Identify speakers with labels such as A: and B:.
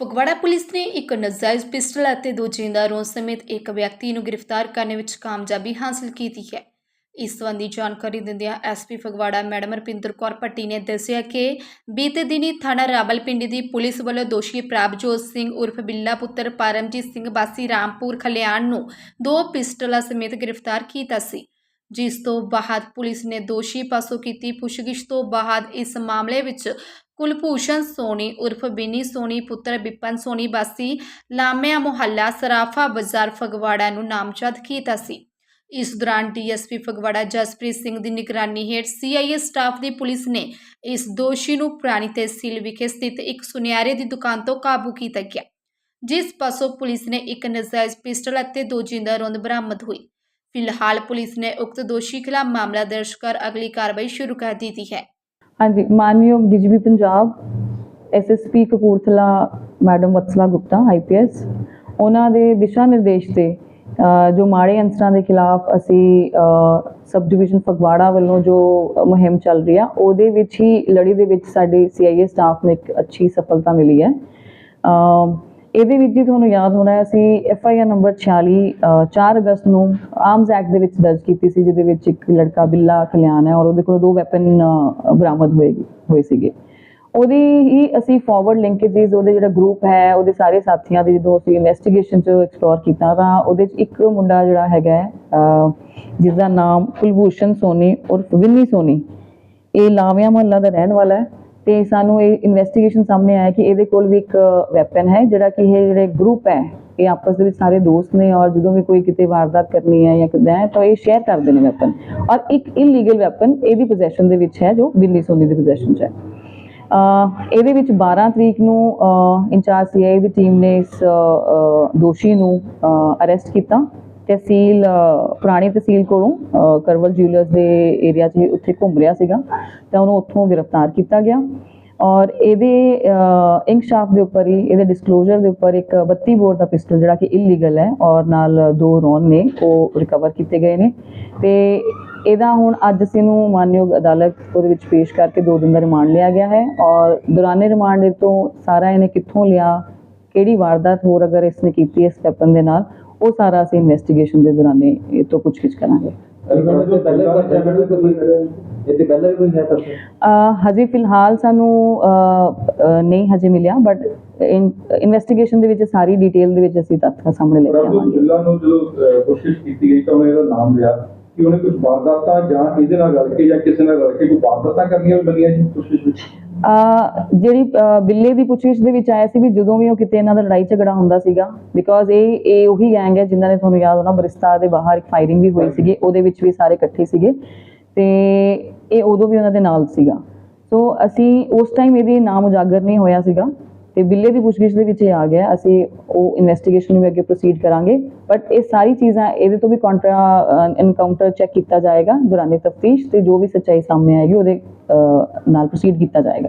A: Phagwara police ਨੇ ਇੱਕ ਨਜਾਇਜ਼ ਪਿਸਟਲ ਅਤੇ ਦੋ ਜਿੰਦਾ ਰੋਂ ਸਮੇਤ ਇੱਕ ਵਿਅਕਤੀ ਨੂੰ ਗ੍ਰਿਫਤਾਰ ਕਰਨ ਵਿੱਚ ਕਾਮਯਾਬੀ ਹਾਸਲ ਕੀਤੀ ਹੈ। ਇਸ ਸੰਬੰਧੀ ਜਾਣਕਾਰੀ ਦਿੰਦਿਆਂ ਐਸਪੀ ਫਗਵਾੜਾ ਮੈਡਮ ਰਪਿੰਦਰ ਕੌਰ ਭੱਟੀ ਨੇ ਦੱਸਿਆ ਕਿ ਬੀਤੇ ਦਿਨੀ ਥਾਣਾ ਰਾਵਲਪਿੰਡੀ ਦੀ ਪੁਲਿਸ ਵੱਲੋਂ ਦੋਸ਼ੀ ਪ੍ਰਭਜੋਤ ਸਿੰਘ ਉਰਫ ਬਿੱਲਾ ਪੁੱਤਰ ਪਰਮਜੀਤ ਸਿੰਘ ਬਾਸੀ ਰਾਮਪੁਰ ਖਲਿਆਣ ਨੂੰ ਦੋ ਪਿਸਟਲਾਂ ਸਮੇਤ ਗ੍ਰਿਫਤਾਰ ਕੀਤਾ ਸੀ। ਜਿਸ ਤੋਂ ਬਾਅਦ ਪੁਲਿਸ ਨੇ ਦੋਸ਼ੀ ਪਾਸੋਂ ਕੀਤੀ ਪੁੱਛਗਿੱਛ ਤੋਂ ਬਾਅਦ ਇਸ ਮਾਮਲੇ ਵਿੱਚ ਕੁਲਭੂਸ਼ਣ ਸੋਨੀ ਉਰਫ ਬਿਨੀ ਸੋਨੀ, ਪੁੱਤਰ ਬਿਪਨ ਸੋਨੀ ਬਾਸੀ ਲਾਮਿਆ ਮੁਹੱਲਾ ਸਰਾਫਾ ਬਾਜ਼ਾਰ ਫਗਵਾੜਾ ਨੂੰ ਨਾਮਜ਼ਦ ਕੀਤਾ ਸੀ। ਇਸ ਦੌਰਾਨ ਡੀਐਸਪੀ ਫਗਵਾੜਾ ਜਸਪ੍ਰੀਤ ਸਿੰਘ ਦੀ ਨਿਗਰਾਨੀ ਹੇਠ ਸੀਆਈਏ ਸਟਾਫ ਦੀ ਪੁਲਿਸ ਨੇ ਇਸ ਦੋਸ਼ੀ ਨੂੰ ਪੁਰਾਣੀ ਤਹਿਸੀਲ ਵਿਖੇ ਸਥਿਤ ਇੱਕ ਸੁਨਿਆਰੇ ਦੀ ਦੁਕਾਨ ਤੋਂ ਕਾਬੂ ਕੀਤਾ ਗਿਆ, ਜਿਸ ਪਾਸੋਂ ਪੁਲਿਸ ਨੇ ਇੱਕ ਨਜਾਇਜ਼ ਪਿਸਟਲ ਅਤੇ ਦੋ ਜਿੰਦਾ ਰੋਂਦ ਬਰਾਮਦ ਹੋਈ। ਫਿਲਹਾਲ ਪੁਲਿਸ ਨੇ ਉਕਤ ਦੋਸ਼ੀ ਖਿਲਾਫ ਮਾਮਲਾ ਦਰਜ ਕਰ ਅਗਲੀ ਕਾਰਵਾਈ ਸ਼ੁਰੂ ਕਰ ਦਿੱਤੀ ਹੈ।
B: ਹਾਂਜੀ, ਮਾਨਯੋਗ DGP Punjab SSP Kapurthala madam Vatsala Gupta IPS ਉਹਨਾਂ ਦੇ ਦਿਸ਼ਾ ਨਿਰਦੇਸ਼ ਤੇ ਜੋ ਮਾੜੇ ਅੰਸਰਾਂ ਦੇ ਖਿਲਾਫ ਅਸੀਂ ਸਬ ਡਿਵੀਜ਼ਨ ਫਗਵਾੜਾ ਵੱਲੋਂ ਜੋ ਮੁਹਿੰਮ ਚੱਲ ਰਹੀ ਆ, ਉਹਦੇ ਵਿੱਚ ਹੀ ਲੜੀ ਦੇ ਵਿੱਚ ਸਾਡੇ ਸੀਆਈਏ ਸਟਾਫ ਨੂੰ ਇੱਕ ਅੱਛੀ ਸਫਲਤਾ ਮਿਲੀ ਹੈ। ਇਹਦੇ ਵਿੱਚ ਜੀ ਤੁਹਾਨੂੰ ਯਾਦ ਹੋਣਾ ਹੈ ਅਸੀਂ ਐਫਆਈਆਰ ਨੰਬਰ 46 4 ਅਗਸਤ ਨੂੰ ਆਰਮਸ ਐਕਟ ਦੇ ਵਿੱਚ ਦਰਜ ਕੀਤੀ ਸੀ ਜਿਹਦੇ ਵਿੱਚ ਇੱਕ ਲੜਕਾ ਬਿੱਲਾ ਖਲਿਆਣ ਹੈ ਔਰ ਉਹਦੇ ਕੋਲ ਦੋ ਵੈਪਨ ਬਰਾਮਦ ਹੋਏ ਹੋਏ ਸੀਗੇ। ਉਹਦੀ ਹੀ ਅਸੀਂ ਫਾਰਵਰਡ ਲਿੰਕੇजेस ਉਹਦੇ ਜਿਹੜਾ ਗਰੁੱਪ ਹੈ ਉਹਦੇ ਸਾਰੇ ਸਾਥੀਆਂ ਦੀ ਜਦੋਂ ਅਸੀਂ ਇਨਵੈਸਟੀਗੇਸ਼ਨ ਚ ਐਕਸਪਲੋਰ ਕੀਤਾ ਤਾਂ ਉਹਦੇ ਚ ਇੱਕ ਮੁੰਡਾ ਜਿਹੜਾ ਹੈਗਾ ਹੈ, ਜਿਸ ਦਾ ਨਾਮ ਕੁਲਭੂਸ਼ਣ ਸੋਨੀ ਔਰ ਵਿਨੀ ਸੋਨੀ। ਇਹ ਲਾਵਿਆ ਮਹੱਲਾ ਦਾ ਰਹਿਣ ਵਾਲਾ ਹੈ। ਤੇ ਸਾਨੂੰ ਇਹ ਇਨਵੈਸਟੀਗੇਸ਼ਨ ਸਾਹਮਣੇ ਆਇਆ ਕਿ ਇਹਦੇ ਕੋਲ ਵੀ ਇੱਕ ਵੈਪਨ ਹੈ, ਜਿਹੜਾ ਕਿ ਇਹ ਜਿਹੜੇ ਗਰੁੱਪ ਹੈ, ਇਹ ਆਪਸ ਦੇ ਵਿੱਚ ਸਾਰੇ ਦੋਸਤ ਨੇ ਔਰ ਜਦੋਂ ਵੀ ਕੋਈ ਕਿਤੇ ਵਾਰਦਾਤ ਕਰਨੀ ਹੈ ਜਾਂ ਕਿਦਾਂ ਹੈ, ਤਾਂ ਇਹ ਸ਼ੇਅਰ ਕਰਦੇ ਨੇ ਵੈਪਨ ਔਰ ਇੱਕ ਇਲੀਗਲ ਵੈਪਨ ਇਹਦੀ ਪੋਜੈਸ਼ਨ ਦੇ ਵਿੱਚ ਹੈ, ਜੋ ਦਿੱਲੀ ਸੋਨੀ ਦੀ ਪੋਜੈਸ਼ਨ 'ਚ ਹੈ। ਇਹਦੇ ਵਿੱਚ 12 ਤਰੀਕ ਨੂੰ ਇੰਚਾਰਜ ਸੀਆਈ ਦੀ ਟੀਮ ਨੇ ਇਸ ਦੋਸ਼ੀ ਨੂੰ ਅਰੈਸਟ ਕੀਤਾ। ਤਹਿਸੀਲ ਪੁਰਾਣੀ ਤਹਿਸੀਲ ਕੋਲੋਂ ਕਰਵਲ ਜਿਊਲਰਸ ਦੇ ਏਰੀਆ 'ਚ ਇਹ ਉੱਥੇ ਘੁੰਮ ਰਿਹਾ ਸੀਗਾ। ਤਾਂ ਉਹਨੂੰ ਉੱਥੋਂ ਗ੍ਰਿਫਤਾਰ ਕੀਤਾ ਗਿਆ। ਔਰ ਇਹਦੇ ਇਨਕਸ਼ਾਫ ਦੇ ਉੱਪਰ ਹੀ, ਇਹਦੇ ਡਿਸਕਲੋਜ਼ਰ ਦੇ ਉੱਪਰ ਇੱਕ 32 ਬੋਰ ਦਾ ਪਿਸਟਲ ਜਿਹੜਾ ਕਿ ਇਲੀਗਲ ਹੈ ਔਰ ਨਾਲ ਦੋ ਰੌਨ ਨੇ, ਉਹ ਰਿਕਵਰ ਕੀਤੇ ਗਏ ਨੇ। ਤੇ ਇਹਦਾ ਹੁਣ ਅੱਜ ਅਸੀਂ ਨੂੰ ਮਾਨਯੋਗ ਅਦਾਲਤ ਉਹਦੇ ਵਿੱਚ ਪੇਸ਼ ਕਰਕੇ ਦੋ ਦਿਨ ਦਾ ਰਿਮਾਂਡ ਲਿਆ ਗਿਆ ਹੈ। ਔਰ ਦੌਰਾਨੇ ਰਿਮਾਂਡ ਦੇ ਤੋਂ ਸਾਰਾ ਇਹਨੇ ਕਿੱਥੋਂ ਲਿਆ, ਕਿਹੜੀ ਵਾਰਦਾਤ ਹੋਰ ਅਗਰ ਇਸਨੇ ਕੀਤੀ ਇਸ ਵੈਪਨ ਦੇ ਨਾਲ ਉਹ ਸਾਰਾ ਅਸੀਂ ਇਨਵੈਸਟੀਗੇਸ਼ਨ ਦੇ ਦੌਰਾਨੇ ਇਹ ਤੋਂ ਕਰਾਂਗੇ।
C: ਹੈ ਪਰਚਾ?
B: ਅਹ ਹਜੇ ਫਿਲਹਾਲ ਸਾਨੂੰ ਨਹੀਂ ਹਜੇ ਮਿਲਿਆ ਬਟ ਇਨਵੈਸਟੀਗੇਸ਼ਨ ਦੇ ਵਿੱਚ ਸਾਰੀ ਡਿਟੇਲ ਦੇ ਵਿੱਚ ਅਸੀਂ ਤੱਥ ਸਾਹਮਣੇ ਲੈ ਕੇ ਆਵਾਂਗੇ।
D: ਜ਼ਿਲ੍ਹਾ ਨੂੰ ਜਦੋਂ ਕੋਸ਼ਿਸ਼ ਕੀਤੀ ਗਈ ਤਾਂ ਉਹਨੇ ਇਹਦਾ ਨਾਮ ਲਿਆ। ਕਿ ਉਹਨੇ ਕੁਝ ਵਾਰਦਾਤਾਂ ਜਾਂ ਇਹਦੇ ਨਾਲ ਰਲ ਕੇ ਜਾਂ ਕਿਸੇ ਨਾਲ ਰਲ ਕੇ ਕੋਈ ਵਾਰਦਾਤਾਂ ਕਰਨੀਆਂ ਬਣੀਆਂ ਜੀ ਕੋਸ਼ਿਸ਼ ਵਿੱਚ?
B: ਅਹ ਜਿਹੜੀ ਅਹ ਬਿੱਲੇ ਦੀ ਪੁੱਛਗਿੱਛ ਦੇ ਵਿੱਚ ਆਇਆ ਸੀ ਵੀ ਜਦੋਂ ਵੀ ਉਹ ਕਿਤੇ ਇਹਨਾਂ ਦਾ ਲੜਾਈ ਝਗੜਾ ਹੁੰਦਾ ਸੀਗਾ ਬਿਕੋਜ਼ ਇਹ ਇਹ ਉਹੀ ਗੈਂਗ ਹੈ ਜਿਨ੍ਹਾਂ ਨੇ ਤੁਹਾਨੂੰ ਯਾਦ ਹੋਣਾ, ਬਰਿਸਤਾ ਦੇ ਬਾਹਰ ਇੱਕ ਫਾਇਰਿੰਗ ਵੀ ਹੋਈ ਸੀਗੀ, ਉਹਦੇ ਵਿੱਚ ਵੀ ਸਾਰੇ ਇਕੱਠੇ ਸੀਗੇ, ਤੇ ਇਹ ਉਦੋਂ ਵੀ ਉਹਨਾਂ ਦੇ ਨਾਲ ਸੀਗਾ। ਸੋ ਅਸੀਂ ਉਸ ਟਾਈਮ ਇਹਦੇ ਨਾਮ ਉਜਾਗਰ ਨਹੀਂ ਹੋਇਆ ਸੀਗਾ। ਤੇ ਬਿੱਲੇ ਦੀ ਪੁੱਛਗਿੱਛ ਦੇ ਵਿੱਚ ਇਹ ਆ ਗਿਆ, ਅਸੀਂ ਉਹ ਇਨਵੈਸਟੀਗੇਸ਼ਨ ਨੂੰ ਵੀ ਅੱਗੇ ਪ੍ਰੋਸੀਡ ਕਰਾਂਗੇ ਬਟ ਇਹ ਸਾਰੀ ਚੀਜ਼ਾਂ, ਇਹਦੇ ਤੋਂ ਵੀ ਕਾਉਂਟਰ ਐਨਕਾਊਂਟਰ ਚੈੱਕ ਕੀਤਾ ਜਾਏਗਾ, ਦੌਰਾਨੇ ਤਫਤੀਸ਼ ਤੇ ਜੋ ਵੀ ਸੱਚਾਈ ਸਾਹਮਣੇ ਆਏਗੀ, ਉਹਦੇ ਨਾਲ ਪ੍ਰੋਸੀਡ ਕੀਤਾ ਜਾਏਗਾ।